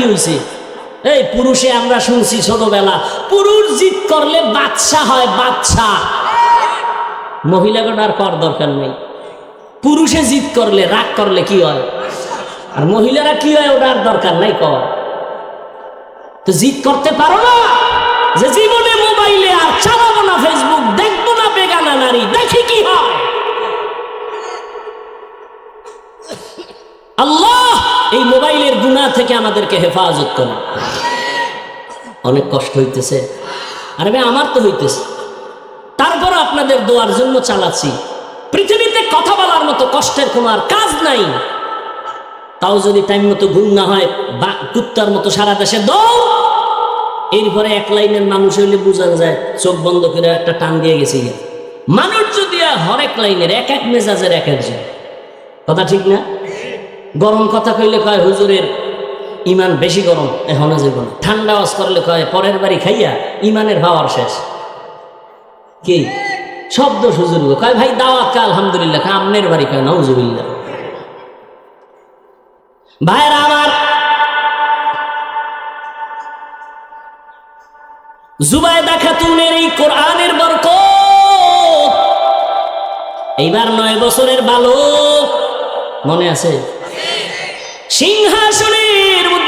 কি এই পুরুষে আমরা শুনছি ছোটবেলা, পুরুষ জিত করলে বাচ্চা হয় বাচ্চা মহিলাকে আর কর দরকার নেই। পুরুষে জিত করলে, রাগ করলে কি হয়? আর মহিলারা কি হয়, ওটার দরকার নাই, কর। তো জিত করতে পারো না? যে জীবনে মোবাইলে আর চালাবো না ফেসবুক, দেখব না বেগানা নারী, দেখি কি হয়। আল্লাহ! এই মোবাইলের গুণা থেকে আমাদেরকে হেফাজত করে। অনেক কষ্ট হইতেছে। আরে ভাই, আমার তো হইতেছে। তারপর আপনাদের দোয়ার জন্য চালাচ্ছি। পৃথিবীতে কথা বলার মতো কষ্টের কোনো আর কাজ নাই। তাও যদি টাইম মতো ঘুম না হয়, বা কুত্তার মতো সারা দেশে দৌড়। এরপরে এক লাইনের মানুষ হইলে বোঝা যায়, চোখ বন্ধ করে একটা টান দিয়ে গেছে। মানুষ যদি হরেক লাইনের এক এক মেজাজের এক একজন। কথা ঠিক না? গরম কথা কইলে কয়, হুজুরের ইমান বেশি গরম? এখনও যাব না। ঠান্ডা ওয়াজ করলে কয়, পরের বাড়ি খাইয়া ইমানের ভাওয়ার শেষ। কি? শব্দ হুজুর কয়, ভাই, দাওয়াত কা আলহামদুলিল্লাহ কয় আমনের বাড়ি কয় নাউজুবিল্লাহ। ভাইরা আমার জুবাইদা খাতুনের এই কোরআনের বরকত। এইবার নয় বছরের বালক, মনে আছে? সিংহাসনের